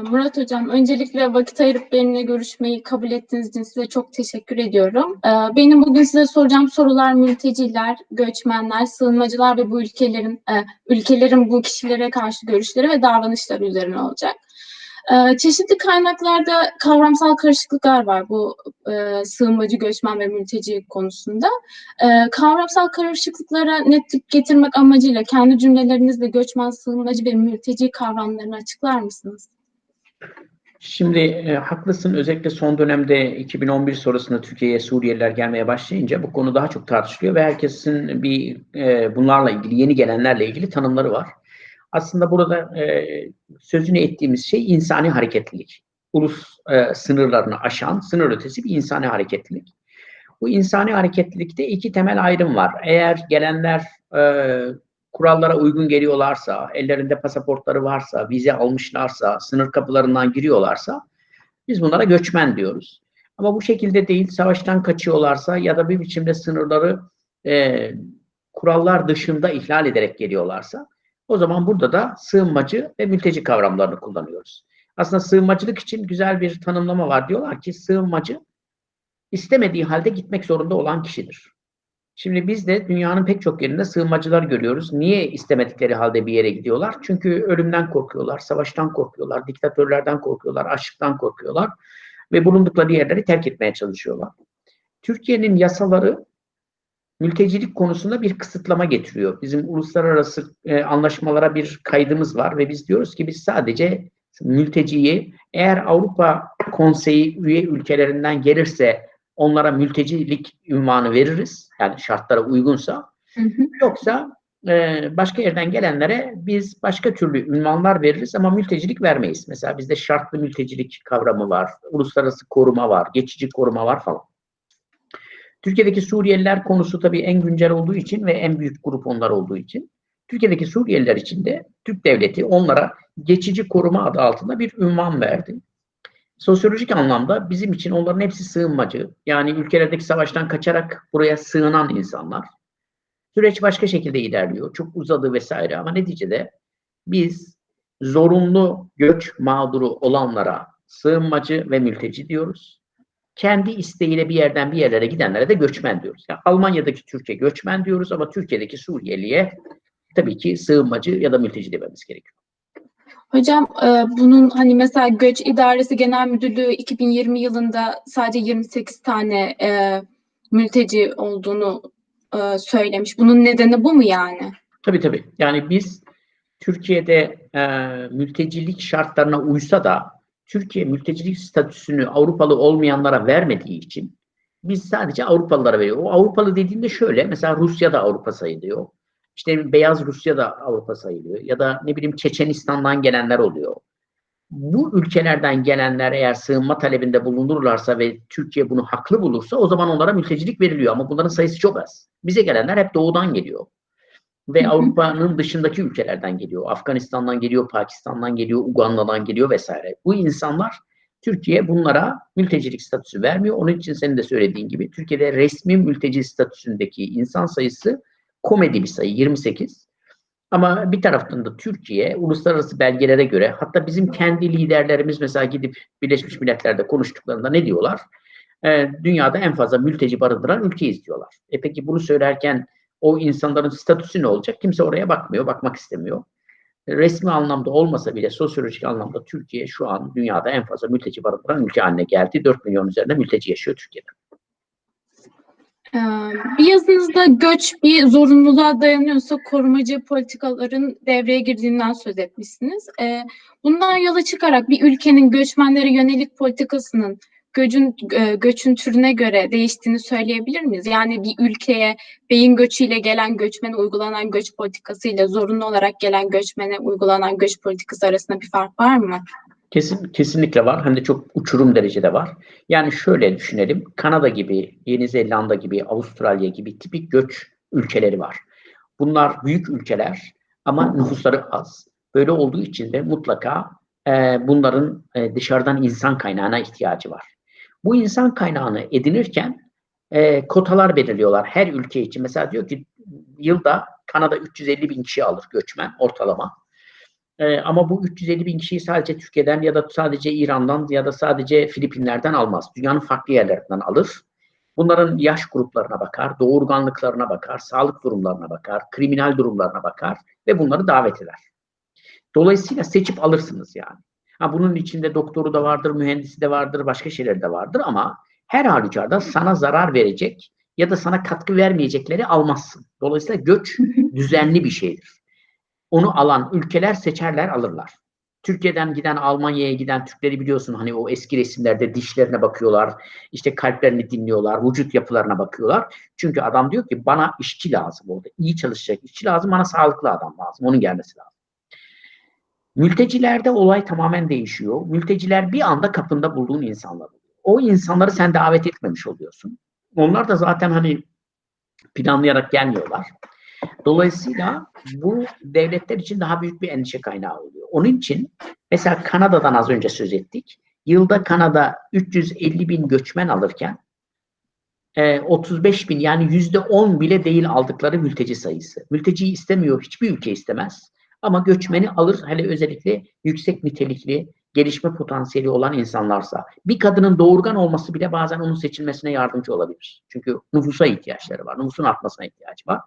Murat Hocam, öncelikle vakit ayırıp benimle görüşmeyi kabul ettiğiniz için size çok teşekkür ediyorum. Ee, benim bugün size soracağım sorular mülteciler, göçmenler, sığınmacılar ve bu ülkelerin e, ülkelerin bu kişilere karşı görüşleri ve davranışları üzerine olacak. Ee, çeşitli kaynaklarda kavramsal karışıklıklar var bu e, sığınmacı, göçmen ve mülteci konusunda. Ee, kavramsal karışıklıklara netlik getirmek amacıyla kendi cümlelerinizle göçmen, sığınmacı ve mülteci kavramlarını açıklar mısınız? Şimdi e, haklısın. Özellikle son dönemde 2011 sonrasında Türkiye'ye Suriyeliler gelmeye başlayınca bu konu daha çok tartışılıyor ve herkesin bir e, bunlarla ilgili, yeni gelenlerle ilgili tanımları var. Aslında burada e, sözünü ettiğimiz şey insani hareketlilik. Ulus e, sınırlarını aşan, sınır ötesi bir insani hareketlilik. Bu insani hareketlilikte iki temel ayrım var. Eğer gelenler e, kurallara uygun geliyorlarsa, ellerinde pasaportları varsa, vize almışlarsa, sınır kapılarından giriyorlarsa biz bunlara göçmen diyoruz. Ama bu şekilde değil, savaştan kaçıyorlarsa ya da bir biçimde sınırları e, kurallar dışında ihlal ederek geliyorlarsa o zaman burada da sığınmacı ve mülteci kavramlarını kullanıyoruz. Aslında sığınmacılık için güzel bir tanımlama var. Diyorlar ki sığınmacı istemediği halde gitmek zorunda olan kişidir. Şimdi biz de dünyanın pek çok yerinde sığınmacılar görüyoruz. Niye istemedikleri halde bir yere gidiyorlar? Çünkü ölümden korkuyorlar, savaştan korkuyorlar, diktatörlerden korkuyorlar, açlıktan korkuyorlar ve bulundukları yerleri terk etmeye çalışıyorlar. Türkiye'nin yasaları mültecilik konusunda bir kısıtlama getiriyor. Bizim uluslararası e, anlaşmalara bir kaydımız var ve biz diyoruz ki biz sadece mülteciyi eğer Avrupa Konseyi üye ülkelerinden gelirse onlara mültecilik ünvanı veririz. Yani şartlara uygunsa. Hı hı. Yoksa e, başka yerden gelenlere biz başka türlü ünvanlar veririz ama mültecilik vermeyiz. Mesela bizde şartlı mültecilik kavramı var, uluslararası koruma var, geçici koruma var falan. Türkiye'deki Suriyeliler konusu tabii en güncel olduğu için ve en büyük grup onlar olduğu için Türkiye'deki Suriyeliler için de Türk devleti onlara geçici koruma adı altında bir ünvan verdi. Sosyolojik anlamda bizim için onların hepsi sığınmacı. Yani ülkelerdeki savaştan kaçarak buraya sığınan insanlar. Süreç başka şekilde ilerliyor. Çok uzadı vesaire ama neticede biz zorunlu göç mağduru olanlara sığınmacı ve mülteci diyoruz kendi isteğiyle bir yerden bir yerlere gidenlere de göçmen diyoruz. Yani Almanya'daki Türkiye göçmen diyoruz ama Türkiye'deki Suriyeliye tabii ki sığınmacı ya da mülteci dememiz gerekiyor. Hocam e, bunun hani mesela Göç İdaresi Genel Müdürlüğü 2020 yılında sadece 28 tane e, mülteci olduğunu e, söylemiş. Bunun nedeni bu mu yani? Tabii tabii. Yani biz Türkiye'de e, mültecilik şartlarına uysa da Türkiye mültecilik statüsünü Avrupalı olmayanlara vermediği için biz sadece Avrupalılara veriyoruz. O Avrupalı dediğinde şöyle mesela Rusya da Avrupa sayılıyor. İşte Beyaz Rusya da Avrupa sayılıyor. Ya da ne bileyim Çeçenistan'dan gelenler oluyor. Bu ülkelerden gelenler eğer sığınma talebinde bulunurlarsa ve Türkiye bunu haklı bulursa o zaman onlara mültecilik veriliyor. Ama bunların sayısı çok az. Bize gelenler hep doğudan geliyor ve Avrupa'nın dışındaki ülkelerden geliyor. Afganistan'dan geliyor, Pakistan'dan geliyor, Uganda'dan geliyor vesaire. Bu insanlar Türkiye bunlara mültecilik statüsü vermiyor. Onun için senin de söylediğin gibi Türkiye'de resmi mülteci statüsündeki insan sayısı komedi bir sayı 28. Ama bir taraftan da Türkiye uluslararası belgelere göre hatta bizim kendi liderlerimiz mesela gidip Birleşmiş Milletler'de konuştuklarında ne diyorlar? Ee, dünyada en fazla mülteci barındıran ülkeyiz diyorlar. E peki bunu söylerken o insanların statüsü ne olacak? Kimse oraya bakmıyor, bakmak istemiyor. Resmi anlamda olmasa bile sosyolojik anlamda Türkiye şu an dünyada en fazla mülteci barındıran ülke haline geldi. 4 milyon üzerinde mülteci yaşıyor Türkiye'de. Ee, bir yazınızda göç bir zorunluluğa dayanıyorsa korumacı politikaların devreye girdiğinden söz etmişsiniz. Ee, bundan yola çıkarak bir ülkenin göçmenlere yönelik politikasının göçün, e, göçün türüne göre değiştiğini söyleyebilir miyiz? Yani bir ülkeye beyin göçüyle gelen göçmene uygulanan göç politikası ile zorunlu olarak gelen göçmene uygulanan göç politikası arasında bir fark var mı? Kesin, kesinlikle var. Hem de çok uçurum derecede var. Yani şöyle düşünelim. Kanada gibi, Yeni Zelanda gibi, Avustralya gibi tipik göç ülkeleri var. Bunlar büyük ülkeler ama nüfusları az. Böyle olduğu için de mutlaka e, bunların e, dışarıdan insan kaynağına ihtiyacı var. Bu insan kaynağını edinirken e, kotalar belirliyorlar her ülke için. Mesela diyor ki yılda Kanada 350 bin kişi alır göçmen ortalama. E, ama bu 350 bin kişiyi sadece Türkiye'den ya da sadece İran'dan ya da sadece Filipinler'den almaz. Dünyanın farklı yerlerinden alır. Bunların yaş gruplarına bakar, doğurganlıklarına bakar, sağlık durumlarına bakar, kriminal durumlarına bakar ve bunları davet eder. Dolayısıyla seçip alırsınız yani. Ha, bunun içinde doktoru da vardır, mühendisi de vardır, başka şeyler de vardır ama her halükarda sana zarar verecek ya da sana katkı vermeyecekleri almazsın. Dolayısıyla göç düzenli bir şeydir. Onu alan ülkeler seçerler, alırlar. Türkiye'den giden Almanya'ya giden Türkleri biliyorsun hani o eski resimlerde dişlerine bakıyorlar, işte kalplerini dinliyorlar, vücut yapılarına bakıyorlar. Çünkü adam diyor ki bana işçi lazım orada, iyi çalışacak işçi lazım, bana sağlıklı adam lazım, onun gelmesi lazım. Mültecilerde olay tamamen değişiyor. Mülteciler bir anda kapında bulduğun insanlar oluyor. O insanları sen davet etmemiş oluyorsun. Onlar da zaten hani planlayarak gelmiyorlar. Dolayısıyla bu devletler için daha büyük bir endişe kaynağı oluyor. Onun için mesela Kanada'dan az önce söz ettik. Yılda Kanada 350 bin göçmen alırken 35 bin yani yüzde 10 bile değil aldıkları mülteci sayısı. Mülteciyi istemiyor, hiçbir ülke istemez. Ama göçmeni alır hele özellikle yüksek nitelikli, gelişme potansiyeli olan insanlarsa. Bir kadının doğurgan olması bile bazen onun seçilmesine yardımcı olabilir. Çünkü nüfusa ihtiyaçları var, nüfusun artmasına ihtiyacı var.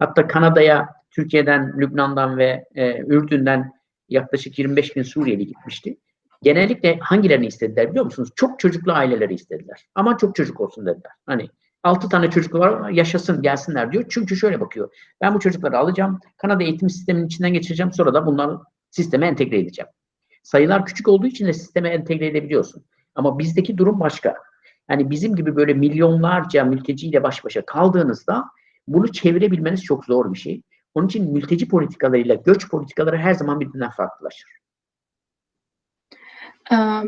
Hatta Kanada'ya Türkiye'den, Lübnan'dan ve e, Ürdün'den yaklaşık 25 bin Suriyeli gitmişti. Genellikle hangilerini istediler biliyor musunuz? Çok çocuklu aileleri istediler. Ama çok çocuk olsun dediler. Hani 6 tane çocuk var yaşasın gelsinler diyor. Çünkü şöyle bakıyor. Ben bu çocukları alacağım. Kanada eğitim sisteminin içinden geçireceğim. Sonra da bunları sisteme entegre edeceğim. Sayılar küçük olduğu için de sisteme entegre edebiliyorsun. Ama bizdeki durum başka. Yani bizim gibi böyle milyonlarca mülteciyle baş başa kaldığınızda bunu çevirebilmeniz çok zor bir şey. Onun için mülteci politikalarıyla göç politikaları her zaman birbirinden farklılaşır.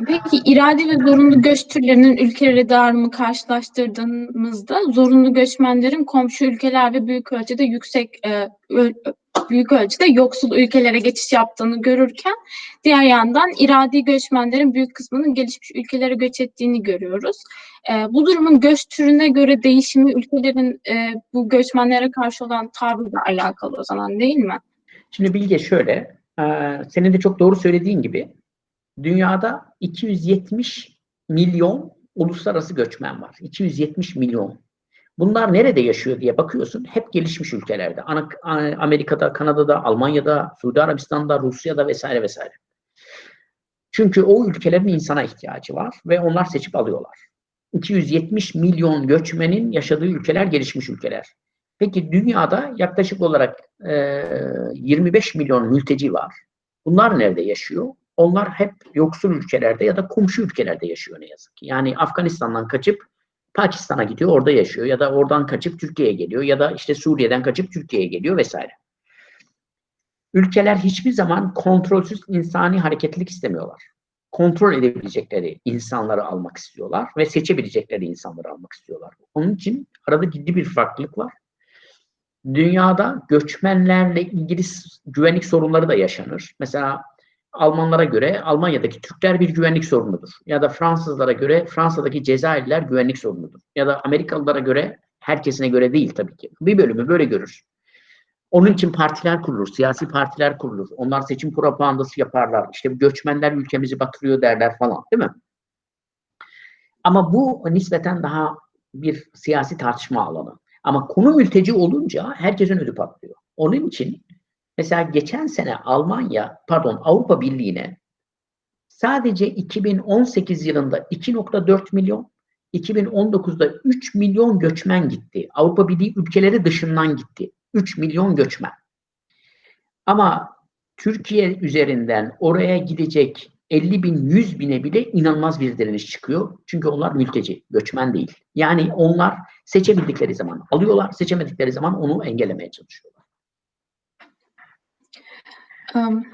Peki irade ve zorunlu göç türlerinin ülkeleri dağılımı karşılaştırdığımızda zorunlu göçmenlerin komşu ülkeler ve büyük ölçüde yüksek büyük ölçüde yoksul ülkelere geçiş yaptığını görürken diğer yandan iradi göçmenlerin büyük kısmının gelişmiş ülkelere göç ettiğini görüyoruz. bu durumun göç türüne göre değişimi ülkelerin bu göçmenlere karşı olan tavrıyla alakalı o zaman değil mi? Şimdi Bilge şöyle, senin de çok doğru söylediğin gibi Dünyada 270 milyon uluslararası göçmen var. 270 milyon. Bunlar nerede yaşıyor diye bakıyorsun. Hep gelişmiş ülkelerde. Amerika'da, Kanada'da, Almanya'da, Suudi Arabistan'da, Rusya'da vesaire vesaire. Çünkü o ülkelerin insana ihtiyacı var ve onlar seçip alıyorlar. 270 milyon göçmenin yaşadığı ülkeler gelişmiş ülkeler. Peki dünyada yaklaşık olarak e, 25 milyon mülteci var. Bunlar nerede yaşıyor? Onlar hep yoksul ülkelerde ya da komşu ülkelerde yaşıyor ne yazık ki. Yani Afganistan'dan kaçıp Pakistan'a gidiyor, orada yaşıyor ya da oradan kaçıp Türkiye'ye geliyor ya da işte Suriye'den kaçıp Türkiye'ye geliyor vesaire. Ülkeler hiçbir zaman kontrolsüz insani hareketlilik istemiyorlar. Kontrol edebilecekleri insanları almak istiyorlar ve seçebilecekleri insanları almak istiyorlar. Onun için arada ciddi bir farklılık var. Dünyada göçmenlerle ilgili güvenlik sorunları da yaşanır. Mesela Almanlara göre Almanya'daki Türkler bir güvenlik sorunudur. Ya da Fransızlara göre Fransa'daki Cezayirliler güvenlik sorunudur. Ya da Amerikalılara göre herkesine göre değil tabii ki. Bir bölümü böyle görür. Onun için partiler kurulur, siyasi partiler kurulur. Onlar seçim propagandası yaparlar. İşte göçmenler ülkemizi batırıyor derler falan değil mi? Ama bu nispeten daha bir siyasi tartışma alanı. Ama konu mülteci olunca herkesin ödü patlıyor. Onun için Mesela geçen sene Almanya, pardon Avrupa Birliği'ne sadece 2018 yılında 2.4 milyon, 2019'da 3 milyon göçmen gitti. Avrupa Birliği ülkeleri dışından gitti. 3 milyon göçmen. Ama Türkiye üzerinden oraya gidecek 50 bin, 100 bine bile inanılmaz bir direniş çıkıyor. Çünkü onlar mülteci, göçmen değil. Yani onlar seçebildikleri zaman alıyorlar, seçemedikleri zaman onu engellemeye çalışıyorlar. Um,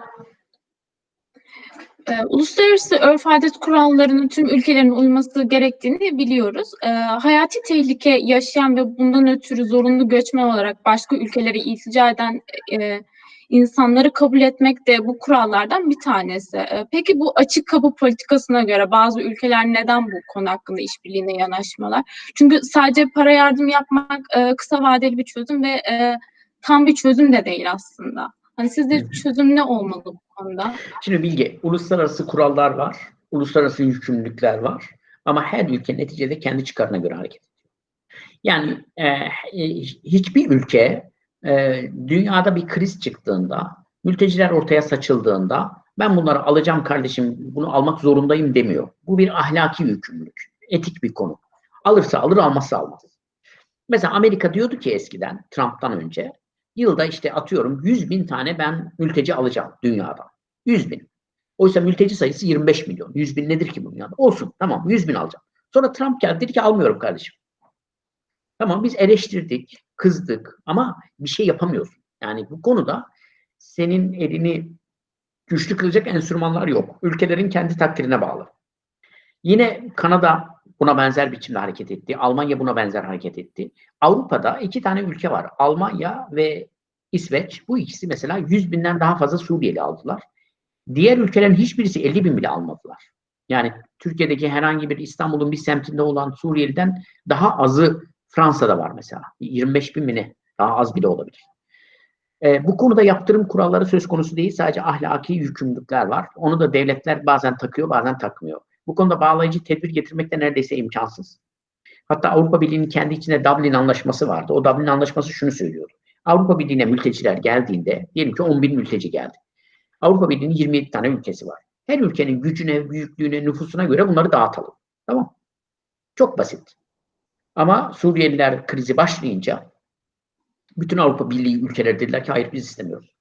e, uluslararası örf adet kurallarının tüm ülkelerin uyması gerektiğini biliyoruz. E, hayati tehlike yaşayan ve bundan ötürü zorunlu göçmen olarak başka ülkelere iltica eden e, insanları kabul etmek de bu kurallardan bir tanesi. E, peki bu açık kapı politikasına göre bazı ülkeler neden bu konu hakkında işbirliğine yanaşmıyorlar? Çünkü sadece para yardım yapmak e, kısa vadeli bir çözüm ve e, tam bir çözüm de değil aslında. Hani sizce çözüm ne olmalı bu konuda? Şimdi Bilge, uluslararası kurallar var, uluslararası yükümlülükler var ama her ülke neticede kendi çıkarına göre hareket ediyor. Yani e, e, hiçbir ülke e, dünyada bir kriz çıktığında, mülteciler ortaya saçıldığında ben bunları alacağım kardeşim, bunu almak zorundayım demiyor. Bu bir ahlaki yükümlülük, etik bir konu. Alırsa alır, almazsa almaz. Mesela Amerika diyordu ki eskiden, Trump'tan önce, yılda işte atıyorum 100 bin tane ben mülteci alacağım dünyadan. 100 bin. Oysa mülteci sayısı 25 milyon. 100 bin nedir ki bu dünyada? Olsun tamam 100 bin alacağım. Sonra Trump geldi dedi ki almıyorum kardeşim. Tamam biz eleştirdik, kızdık ama bir şey yapamıyorsun. Yani bu konuda senin elini güçlü kılacak enstrümanlar yok. Ülkelerin kendi takdirine bağlı. Yine Kanada buna benzer biçimde hareket etti. Almanya buna benzer hareket etti. Avrupa'da iki tane ülke var. Almanya ve İsveç. Bu ikisi mesela 100 binden daha fazla Suriyeli aldılar. Diğer ülkelerin hiçbirisi 50 bin bile almadılar. Yani Türkiye'deki herhangi bir İstanbul'un bir semtinde olan Suriyeliden daha azı Fransa'da var mesela. 25 bin mi ne? Daha az bile olabilir. E, bu konuda yaptırım kuralları söz konusu değil. Sadece ahlaki yükümlülükler var. Onu da devletler bazen takıyor bazen takmıyor. Bu konuda bağlayıcı tedbir getirmek de neredeyse imkansız. Hatta Avrupa Birliği'nin kendi içinde Dublin Anlaşması vardı. O Dublin Anlaşması şunu söylüyordu. Avrupa Birliği'ne mülteciler geldiğinde, diyelim ki 10 bin mülteci geldi. Avrupa Birliği'nin 27 tane ülkesi var. Her ülkenin gücüne, büyüklüğüne, nüfusuna göre bunları dağıtalım. Tamam. Çok basit. Ama Suriyeliler krizi başlayınca bütün Avrupa Birliği ülkeleri dediler ki hayır biz istemiyoruz.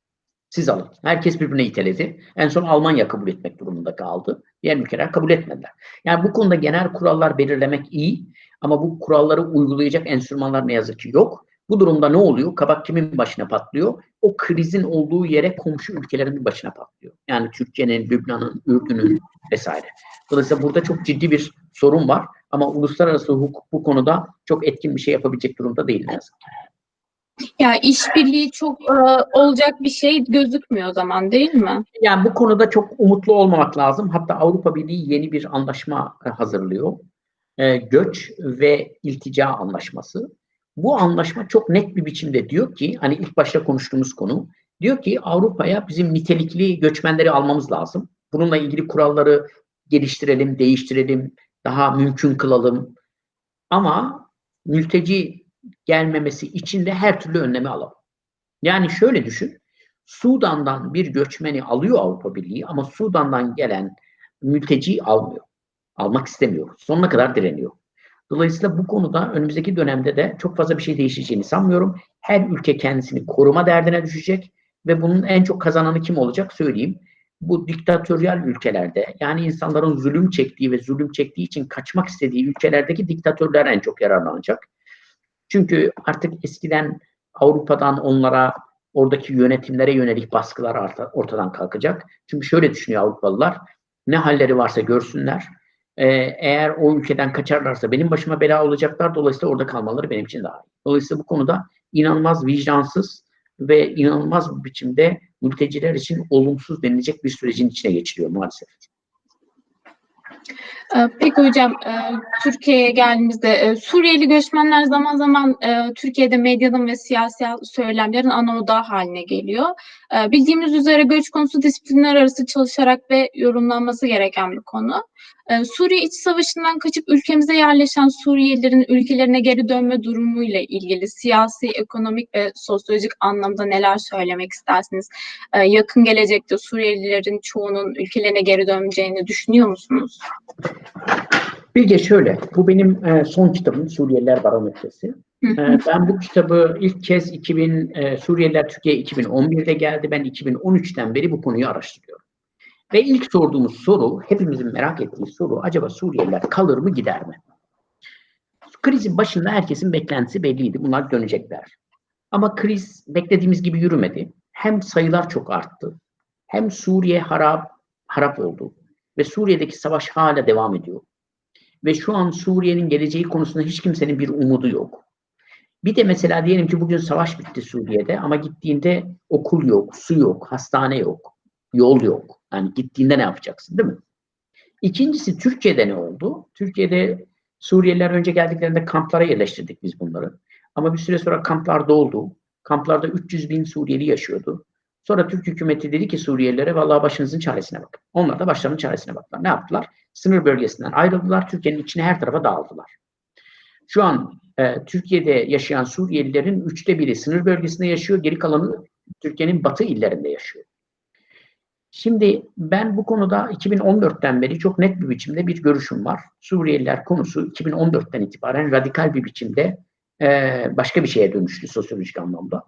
Siz alın. Herkes birbirine iteledi. En son Almanya kabul etmek durumunda kaldı. Diğer ülkeler kabul etmediler. Yani bu konuda genel kurallar belirlemek iyi ama bu kuralları uygulayacak enstrümanlar ne yazık ki yok. Bu durumda ne oluyor? Kabak kimin başına patlıyor? O krizin olduğu yere komşu ülkelerin başına patlıyor. Yani Türkiye'nin, Lübnan'ın, Ürdün'ün vesaire. Dolayısıyla burada çok ciddi bir sorun var ama uluslararası hukuk bu konuda çok etkin bir şey yapabilecek durumda değil ne yazık ki. Ya işbirliği çok e, olacak bir şey gözükmüyor o zaman değil mi? Yani bu konuda çok umutlu olmamak lazım. Hatta Avrupa Birliği yeni bir anlaşma e, hazırlıyor. E, göç ve iltica anlaşması. Bu anlaşma çok net bir biçimde diyor ki, hani ilk başta konuştuğumuz konu, diyor ki Avrupa'ya bizim nitelikli göçmenleri almamız lazım. Bununla ilgili kuralları geliştirelim, değiştirelim, daha mümkün kılalım. Ama mülteci gelmemesi için de her türlü önlemi alalım. Yani şöyle düşün, Sudan'dan bir göçmeni alıyor Avrupa Birliği ama Sudan'dan gelen mülteci almıyor. Almak istemiyor. Sonuna kadar direniyor. Dolayısıyla bu konuda önümüzdeki dönemde de çok fazla bir şey değişeceğini sanmıyorum. Her ülke kendisini koruma derdine düşecek ve bunun en çok kazananı kim olacak söyleyeyim. Bu diktatöryal ülkelerde yani insanların zulüm çektiği ve zulüm çektiği için kaçmak istediği ülkelerdeki diktatörler en çok yararlanacak. Çünkü artık eskiden Avrupa'dan onlara oradaki yönetimlere yönelik baskılar ortadan kalkacak. Çünkü şöyle düşünüyor Avrupalılar, ne halleri varsa görsünler. Ee, eğer o ülkeden kaçarlarsa benim başıma bela olacaklar. Dolayısıyla orada kalmaları benim için daha iyi. Dolayısıyla bu konuda inanılmaz vicdansız ve inanılmaz bir biçimde mülteciler için olumsuz denilecek bir sürecin içine geçiliyor maalesef. Peki hocam, Türkiye'ye geldiğimizde Suriyeli göçmenler zaman zaman Türkiye'de medyanın ve siyasi söylemlerin ana odağı haline geliyor. Bildiğimiz üzere göç konusu disiplinler arası çalışarak ve yorumlanması gereken bir konu. Suriye iç savaşından kaçıp ülkemize yerleşen Suriyelilerin ülkelerine geri dönme durumuyla ilgili siyasi, ekonomik ve sosyolojik anlamda neler söylemek istersiniz? Yakın gelecekte Suriyelilerin çoğunun ülkelerine geri döneceğini düşünüyor musunuz? Bilge şöyle, bu benim e, son kitabım Suriyeliler Barometresi. E, ben bu kitabı ilk kez 2000 e, Suriyeliler Türkiye 2011'de geldi. Ben 2013'ten beri bu konuyu araştırıyorum. Ve ilk sorduğumuz soru, hepimizin merak ettiği soru, acaba Suriyeliler kalır mı gider mi? Krizin başında herkesin beklentisi belliydi. Bunlar dönecekler. Ama kriz beklediğimiz gibi yürümedi. Hem sayılar çok arttı, hem Suriye harap, harap oldu. Ve Suriye'deki savaş hala devam ediyor. Ve şu an Suriye'nin geleceği konusunda hiç kimsenin bir umudu yok. Bir de mesela diyelim ki bugün savaş bitti Suriye'de ama gittiğinde okul yok, su yok, hastane yok, yol yok. Yani gittiğinde ne yapacaksın değil mi? İkincisi Türkiye'de ne oldu? Türkiye'de Suriyeliler önce geldiklerinde kamplara yerleştirdik biz bunları. Ama bir süre sonra kamplar doldu. Kamplarda 300 bin Suriyeli yaşıyordu. Sonra Türk hükümeti dedi ki Suriyelilere vallahi başınızın çaresine bakın. Onlar da başlarının çaresine baktılar. Ne yaptılar? Sınır bölgesinden ayrıldılar. Türkiye'nin içine her tarafa dağıldılar. Şu an e, Türkiye'de yaşayan Suriyelilerin üçte biri sınır bölgesinde yaşıyor. Geri kalanı Türkiye'nin batı illerinde yaşıyor. Şimdi ben bu konuda 2014'ten beri çok net bir biçimde bir görüşüm var. Suriyeliler konusu 2014'ten itibaren radikal bir biçimde e, başka bir şeye dönüştü sosyolojik anlamda.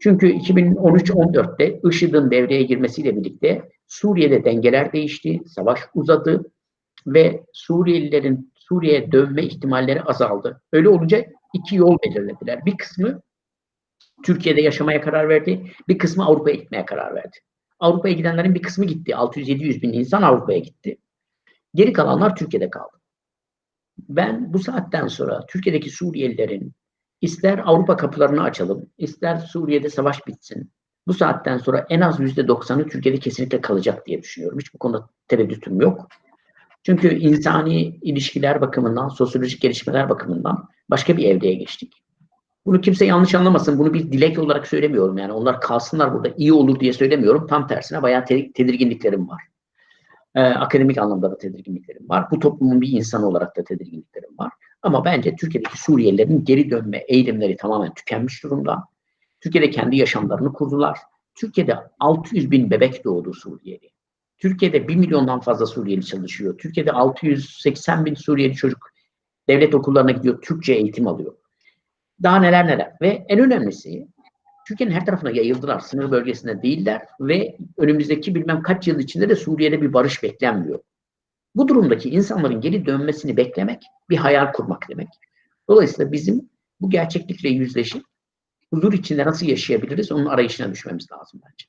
Çünkü 2013-14'te IŞİD'in devreye girmesiyle birlikte Suriye'de dengeler değişti, savaş uzadı ve Suriyelilerin Suriye'ye dönme ihtimalleri azaldı. Öyle olunca iki yol belirlediler. Bir kısmı Türkiye'de yaşamaya karar verdi, bir kısmı Avrupa'ya gitmeye karar verdi. Avrupa'ya gidenlerin bir kısmı gitti. 600-700 bin insan Avrupa'ya gitti. Geri kalanlar Türkiye'de kaldı. Ben bu saatten sonra Türkiye'deki Suriyelilerin ister Avrupa kapılarını açalım, ister Suriye'de savaş bitsin. Bu saatten sonra en az %90'ı Türkiye'de kesinlikle kalacak diye düşünüyorum. Hiç bu konuda tereddütüm yok. Çünkü insani ilişkiler bakımından, sosyolojik gelişmeler bakımından başka bir evreye geçtik. Bunu kimse yanlış anlamasın. Bunu bir dilek olarak söylemiyorum. Yani onlar kalsınlar burada iyi olur diye söylemiyorum. Tam tersine bayağı te- tedirginliklerim var. Ee, akademik anlamda da tedirginliklerim var. Bu toplumun bir insanı olarak da tedirginliklerim var. Ama bence Türkiye'deki Suriyelilerin geri dönme eğilimleri tamamen tükenmiş durumda. Türkiye'de kendi yaşamlarını kurdular. Türkiye'de 600 bin bebek doğdu Suriyeli. Türkiye'de 1 milyondan fazla Suriyeli çalışıyor. Türkiye'de 680 bin Suriyeli çocuk devlet okullarına gidiyor, Türkçe eğitim alıyor. Daha neler neler. Ve en önemlisi Türkiye'nin her tarafına yayıldılar. Sınır bölgesinde değiller ve önümüzdeki bilmem kaç yıl içinde de Suriye'de bir barış beklenmiyor. Bu durumdaki insanların geri dönmesini beklemek bir hayal kurmak demek. Dolayısıyla bizim bu gerçeklikle yüzleşip huzur içinde nasıl yaşayabiliriz onun arayışına düşmemiz lazım bence.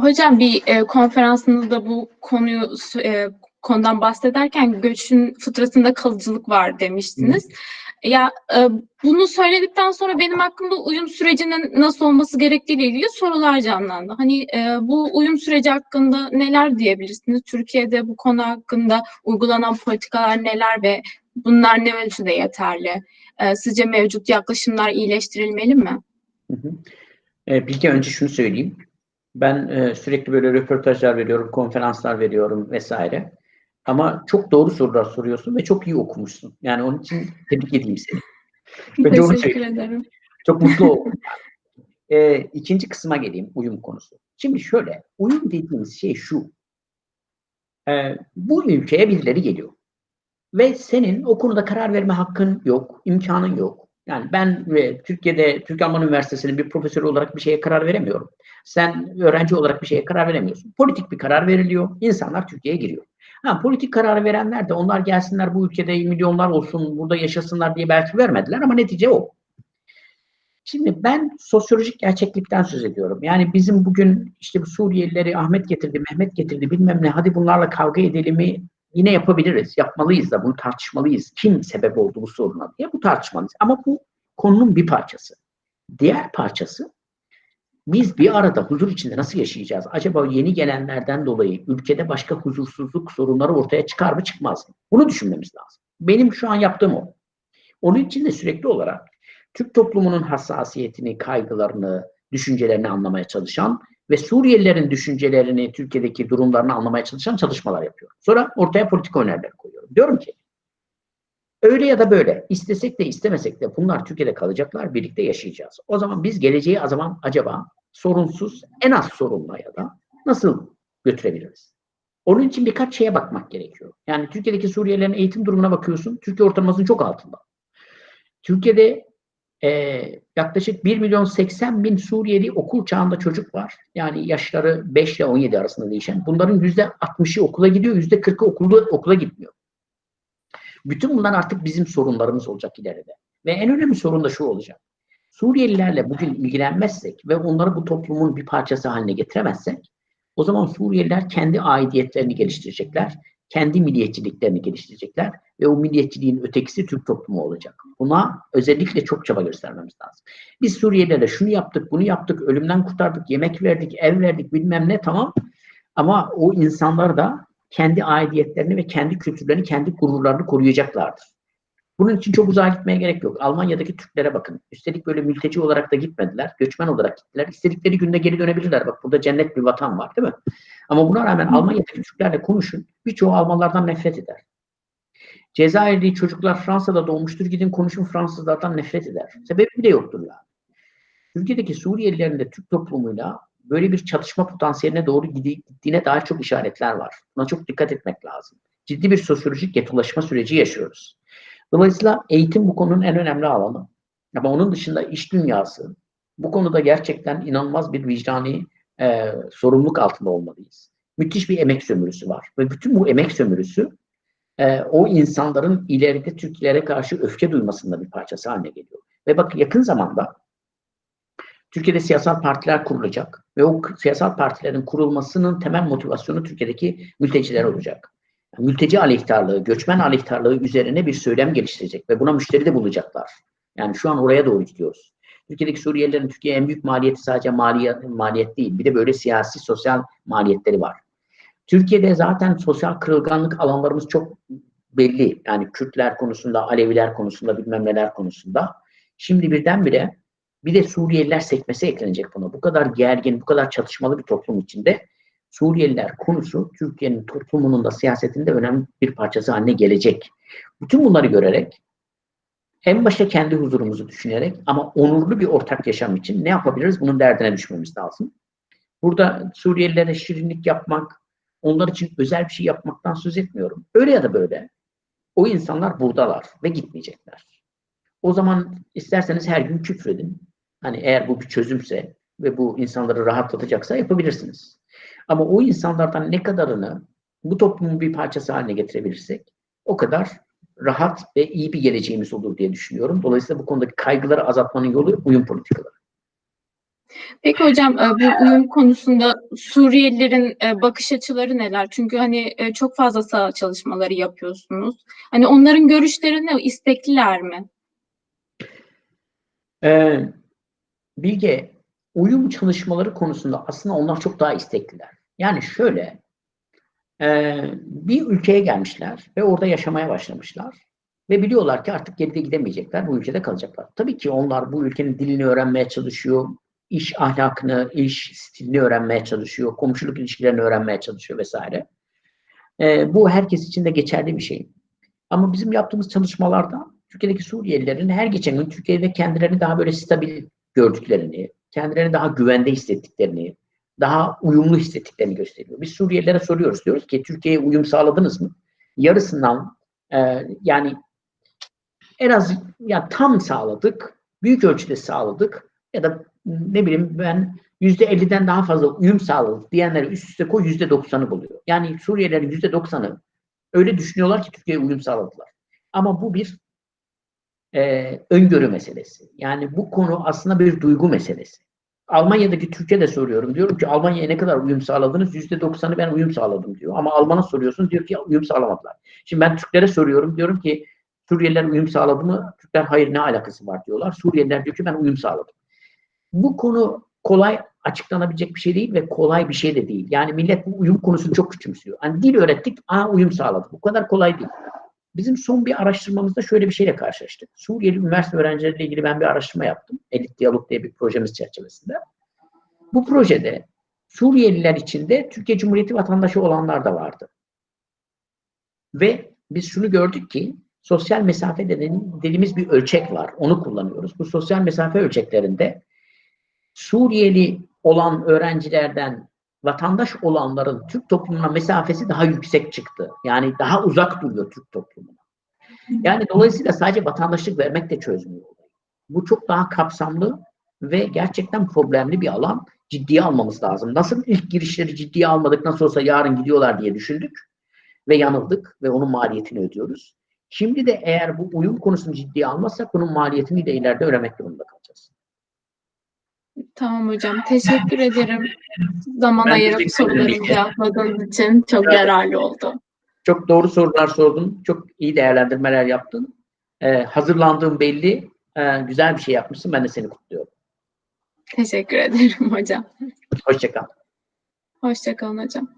Hocam bir e, konferansınızda bu konuyu e, konudan bahsederken göçün fıtratında kalıcılık var demiştiniz. Ya e, bunu söyledikten sonra benim hakkımda uyum sürecinin nasıl olması gerektiğiyle ilgili sorular canlandı. Hani e, bu uyum süreci hakkında neler diyebilirsiniz? Türkiye'de bu konu hakkında uygulanan politikalar neler ve bunlar ne ölçüde yeterli? E, sizce mevcut yaklaşımlar iyileştirilmeli mi? Hı. E, Bilge önce şunu söyleyeyim. Ben e, sürekli böyle röportajlar veriyorum, konferanslar veriyorum vesaire. Ama çok doğru sorular soruyorsun ve çok iyi okumuşsun. Yani onun için tebrik edeyim seni. Önce Teşekkür ederim. Çok mutlu oldum. e, ikinci kısma geleyim, uyum konusu. Şimdi şöyle, uyum dediğimiz şey şu. E, bu ülkeye birileri geliyor. Ve senin o konuda karar verme hakkın yok, imkanın yok. Yani ben ve Türkiye'de Türk Alman Üniversitesi'nin bir profesörü olarak bir şeye karar veremiyorum. Sen öğrenci olarak bir şeye karar veremiyorsun. Politik bir karar veriliyor. İnsanlar Türkiye'ye giriyor. Ha, politik kararı verenler de onlar gelsinler bu ülkede milyonlar olsun, burada yaşasınlar diye belki vermediler ama netice o. Şimdi ben sosyolojik gerçeklikten söz ediyorum. Yani bizim bugün işte bu Suriyelileri Ahmet getirdi, Mehmet getirdi bilmem ne hadi bunlarla kavga edelimi yine yapabiliriz. Yapmalıyız da bunu tartışmalıyız. Kim sebep oldu bu soruna diye bu tartışmalıyız. Ama bu konunun bir parçası. Diğer parçası biz bir arada huzur içinde nasıl yaşayacağız? Acaba yeni gelenlerden dolayı ülkede başka huzursuzluk sorunları ortaya çıkar mı çıkmaz mı? Bunu düşünmemiz lazım. Benim şu an yaptığım o. Onun için de sürekli olarak Türk toplumunun hassasiyetini, kaygılarını, düşüncelerini anlamaya çalışan ve Suriyelilerin düşüncelerini, Türkiye'deki durumlarını anlamaya çalışan çalışmalar yapıyorum. Sonra ortaya politik öneriler koyuyorum. Diyorum ki öyle ya da böyle istesek de istemesek de bunlar Türkiye'de kalacaklar, birlikte yaşayacağız. O zaman biz geleceği o zaman acaba sorunsuz, en az sorunla ya da nasıl götürebiliriz? Onun için birkaç şeye bakmak gerekiyor. Yani Türkiye'deki Suriyelilerin eğitim durumuna bakıyorsun. Türkiye ortalamasının çok altında. Türkiye'de e, yaklaşık 1 milyon 80 bin Suriyeli okul çağında çocuk var. Yani yaşları 5 ile 17 arasında değişen. Bunların %60'ı okula gidiyor, %40'ı okula, okula gitmiyor. Bütün bunlar artık bizim sorunlarımız olacak ileride. Ve en önemli sorun da şu olacak. Suriyelilerle bugün ilgilenmezsek ve onları bu toplumun bir parçası haline getiremezsek o zaman Suriyeliler kendi aidiyetlerini geliştirecekler, kendi milliyetçiliklerini geliştirecekler ve o milliyetçiliğin ötekisi Türk toplumu olacak. Buna özellikle çok çaba göstermemiz lazım. Biz Suriyelilere şunu yaptık, bunu yaptık, ölümden kurtardık, yemek verdik, ev verdik bilmem ne tamam. Ama o insanlar da kendi aidiyetlerini ve kendi kültürlerini, kendi gururlarını koruyacaklardır. Bunun için çok uzağa gitmeye gerek yok. Almanya'daki Türklere bakın. Üstelik böyle mülteci olarak da gitmediler. Göçmen olarak gittiler. İstedikleri günde geri dönebilirler. Bak burada cennet bir vatan var değil mi? Ama buna rağmen Almanya'daki Türklerle konuşun. Birçoğu Almanlardan nefret eder. Cezayirli çocuklar Fransa'da doğmuştur. Gidin konuşun Fransızlardan nefret eder. Sebebi de yoktur ya. Türkiye'deki Suriyelilerin de Türk toplumuyla böyle bir çatışma potansiyeline doğru gittiğine dair çok işaretler var. Buna çok dikkat etmek lazım. Ciddi bir sosyolojik yetişme süreci yaşıyoruz. Dolayısıyla eğitim bu konunun en önemli alanı. Ama onun dışında iş dünyası bu konuda gerçekten inanılmaz bir vicdani e, sorumluluk altında olmalıyız. Müthiş bir emek sömürüsü var. Ve bütün bu emek sömürüsü e, o insanların ileride Türklere karşı öfke duymasında bir parçası haline geliyor. Ve bak yakın zamanda Türkiye'de siyasal partiler kurulacak ve o siyasal partilerin kurulmasının temel motivasyonu Türkiye'deki mülteciler olacak. Yani mülteci aleyhtarlığı, göçmen aleyhtarlığı üzerine bir söylem geliştirecek ve buna müşteri de bulacaklar. Yani şu an oraya doğru gidiyoruz. Türkiye'deki Suriyelilerin Türkiye'ye en büyük maliyeti sadece maliyet, maliyet değil. Bir de böyle siyasi, sosyal maliyetleri var. Türkiye'de zaten sosyal kırılganlık alanlarımız çok belli. Yani Kürtler konusunda, Aleviler konusunda, bilmem neler konusunda. Şimdi birdenbire bir de Suriyeliler sekmesi eklenecek buna. Bu kadar gergin, bu kadar çatışmalı bir toplum içinde Suriyeliler konusu Türkiye'nin toplumunun da siyasetinde önemli bir parçası haline gelecek. Bütün bunları görerek en başta kendi huzurumuzu düşünerek ama onurlu bir ortak yaşam için ne yapabiliriz? Bunun derdine düşmemiz lazım. Burada Suriyelilere şirinlik yapmak, onlar için özel bir şey yapmaktan söz etmiyorum. Öyle ya da böyle. O insanlar buradalar ve gitmeyecekler. O zaman isterseniz her gün küfredin. Hani eğer bu bir çözümse ve bu insanları rahatlatacaksa yapabilirsiniz. Ama o insanlardan ne kadarını bu toplumun bir parçası haline getirebilirsek o kadar rahat ve iyi bir geleceğimiz olur diye düşünüyorum. Dolayısıyla bu konudaki kaygıları azaltmanın yolu uyum politikaları. Peki hocam e, bu uyum konusunda Suriyelilerin e, bakış açıları neler? Çünkü hani e, çok fazla saha çalışmaları yapıyorsunuz. Hani onların görüşleri ne? İstekliler mi? Ee, Bilge, uyum çalışmaları konusunda aslında onlar çok daha istekliler. Yani şöyle, e, bir ülkeye gelmişler ve orada yaşamaya başlamışlar. Ve biliyorlar ki artık geride gidemeyecekler, bu ülkede kalacaklar. Tabii ki onlar bu ülkenin dilini öğrenmeye çalışıyor, iş ahlakını, iş stilini öğrenmeye çalışıyor, komşuluk ilişkilerini öğrenmeye çalışıyor vesaire. E, bu herkes için de geçerli bir şey. Ama bizim yaptığımız çalışmalarda Türkiye'deki Suriyelilerin her geçen gün Türkiye'de kendilerini daha böyle stabil gördüklerini, kendilerini daha güvende hissettiklerini, daha uyumlu hissettiklerini gösteriyor. Biz Suriyelilere soruyoruz. Diyoruz ki Türkiye'ye uyum sağladınız mı? Yarısından e, yani en az ya tam sağladık, büyük ölçüde sağladık ya da ne bileyim ben yüzde 50'den daha fazla uyum sağladık diyenleri üst üste koy yüzde 90'ı buluyor. Yani Suriyelilerin yüzde 90'ı öyle düşünüyorlar ki Türkiye'ye uyum sağladılar. Ama bu bir e, öngörü meselesi. Yani bu konu aslında bir duygu meselesi. Almanya'daki Türkiye de soruyorum. Diyorum ki Almanya'ya ne kadar uyum sağladınız? Yüzde doksanı ben uyum sağladım diyor. Ama Alman'a soruyorsun diyor ki uyum sağlamadılar. Şimdi ben Türklere soruyorum. Diyorum ki Suriyeliler uyum sağladı mı? Türkler hayır ne alakası var diyorlar. Suriyeliler diyor ki ben uyum sağladım. Bu konu kolay açıklanabilecek bir şey değil ve kolay bir şey de değil. Yani millet bu uyum konusunu çok küçümsüyor. Hani dil öğrettik, aa uyum sağladık. Bu kadar kolay değil. Bizim son bir araştırmamızda şöyle bir şeyle karşılaştık. Suriyeli üniversite öğrencileriyle ilgili ben bir araştırma yaptım. Elit Diyalog diye bir projemiz çerçevesinde. Bu projede Suriyeliler içinde Türkiye Cumhuriyeti vatandaşı olanlar da vardı. Ve biz şunu gördük ki sosyal mesafe dediğimiz bir ölçek var. Onu kullanıyoruz. Bu sosyal mesafe ölçeklerinde Suriyeli olan öğrencilerden vatandaş olanların Türk toplumuna mesafesi daha yüksek çıktı. Yani daha uzak duruyor Türk toplumuna. Yani dolayısıyla sadece vatandaşlık vermek de çözmüyor. Bu çok daha kapsamlı ve gerçekten problemli bir alan. Ciddiye almamız lazım. Nasıl ilk girişleri ciddiye almadık, nasıl olsa yarın gidiyorlar diye düşündük ve yanıldık ve onun maliyetini ödüyoruz. Şimdi de eğer bu uyum konusunu ciddiye almazsak bunun maliyetini de ileride ödemek durumunda kalacağız. Tamam hocam. Teşekkür ederim. Zaman Ben ayırıp sorularımı cevapladığınız için çok Evet. yararlı oldu. Çok doğru sorular sordun. Çok iyi değerlendirmeler yaptın. Ee, hazırlandığın belli. Ee, güzel bir şey yapmışsın. Ben de seni kutluyorum. Teşekkür ederim hocam. Hoşçakal. Hoşçakalın hocam.